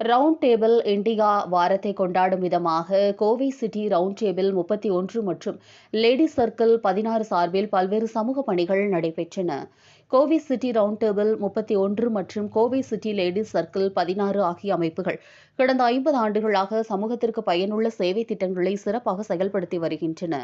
Round table India வாரத்தை கொண்டாடும் விதமாக கோவை சிட்டி ரவுண்ட் டேபிள் முப்பத்தி ஒன்று மற்றும் லேடி சர்க்கிள் பதினாறு சார்பில் பல்வேறு சமூக பணிகள் நடைபெற்றன. கோவை சிட்டி ரவுண்ட் டேபிள் முப்பத்தி ஒன்று மற்றும் கோவை சிட்டி லேடிஸ் சர்க்கிள் பதினாறு ஆகிய அமைப்புகள் கடந்த ஐம்பது ஆண்டுகளாக சமூகத்திற்கு பயனுள்ள சேவை திட்டங்களை சிறப்பாக செயல்படுத்தி வருகின்றன.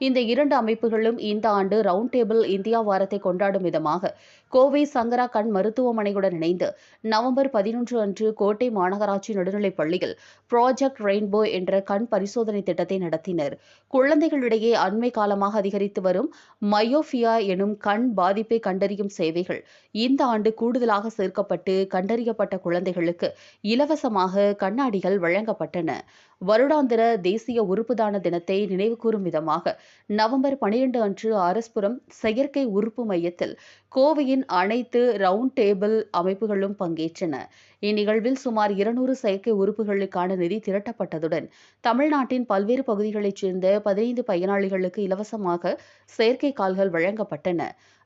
இந்த இரண்டு அமைப்புகளும் இந்த ஆண்டு ரவுண்ட் டேபிள் இந்தியா வாரத்தை கொண்டாடும் விதமாக கோவை சங்கரா கண் மருத்துவமனையுடன் இணைந்து நவம்பர் பதினொன்று அன்று கோட்டை மாநகராட்சி நடுநிலைப் பள்ளியில் ப்ராஜெக்ட் ரெயின்போ என்ற கண் பரிசோதனை திட்டத்தை நடத்தினர். குழந்தைகளிடையே அண்மை காலமாக அதிகரித்து வரும் மயோபியா எனும் கண் பாதிப்பை கண்டறியும் சேவைகள் இந்த ஆண்டு கூடுதலாக சேர்க்கப்பட்டு கண்டறியப்பட்ட குழந்தைகளுக்கு இலவசமாக கண்ணாடிகள் வழங்கப்பட்டன. வருடாந்திர தேசிய உறுப்புதான தினத்தை நினைவுகூரும் விதமாக நவம்பர் பனிரெண்டு அன்று ஆர்எஸ்புரம் செயற்கை உறுப்பு மையத்தில் கோவையின் அனைத்து ரவுண்ட் டேபிள் அமைப்புகளும் பங்கேற்றன. இந்நிகழ்வில் சுமார் இருநூறு செயற்கை உறுப்புகளுக்கான நிதி திரட்டப்பட்டதுடன் தமிழ்நாட்டின் பல்வேறு பகுதிகளைச் சேர்ந்த பதினைந்து பயனாளிகளுக்கு இலவசமாக செயற்கை கால்கள் வழங்கப்பட்டன.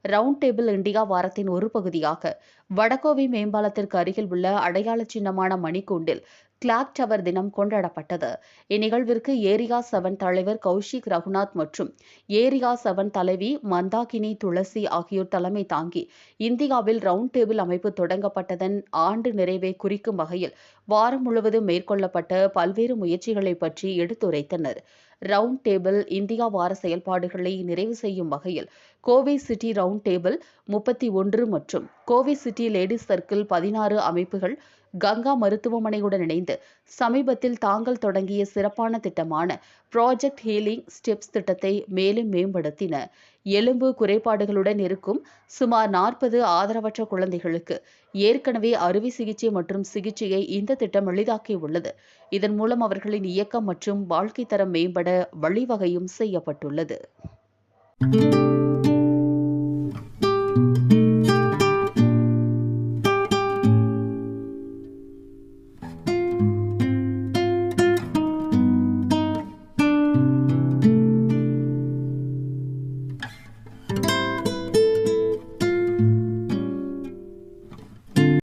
ரவுண்ட் டேபிள் இந்தியா வாரத்தின் ஒரு பகுதியாக வடகோவை மேம்பாலத்திற்கு அருகில் உள்ள அடையாள சின்னமான மணிக்கூண்டில் கிளாக் டவர் தினம் கொண்டாடப்பட்டது. இந்நிகழ்விற்கு ஏரியா செவன் தலைவர் கௌஷிக் ரகுநாத் மற்றும் ஏரியா செவன் தலைவி மந்தாகினி துளசி ஆகியோர் தலைமை தாங்கி இந்தியாவில் ரவுண்ட் டேபிள் அமைப்பு தொடங்கப்பட்டதன் ஆண்டு நிறைவை குறிக்கும் வகையில் வாரம் முழுவதும் மேற்கொள்ளப்பட்ட பல்வேறு முயற்சிகளை பற்றி எடுத்துரைத்தனர். ரவுண்ட் டேபிள் இந்தியா வார செயல்பாடுகளை நிறைவு செய்யும் வகையில் கோவை சிட்டி ரவுண்ட் டேபிள் முப்பத்தி ஒன்று மற்றும் கோவை சிட்டி லேடிஸ் சர்க்கிள் பதினாறு அமைப்புகள் கங்கா மருத்துவமனையுடன் இணைந்து சமீபத்தில் தாங்கள் தொடங்கிய சிறப்பான திட்டமான ப்ராஜெக்ட் ஹீலிங் ஸ்டெப்ஸ் திட்டத்தை மேலும் மேம்படுத்தின. எலும்பு குறைபாடுகளுடன் இருக்கும் சுமார் நாற்பது ஆதரவற்ற குழந்தைகளுக்கு ஏற்கனவே அறுவை சிகிச்சை மற்றும் சிகிச்சையை இந்த திட்டம் எளிதாக்கியுள்ளது. இதன் மூலம் அவர்களின் இயக்கம் மற்றும் வாழ்க்கை தரம் மேம்பட வழிவகையும் செய்யப்பட்டுள்ளது.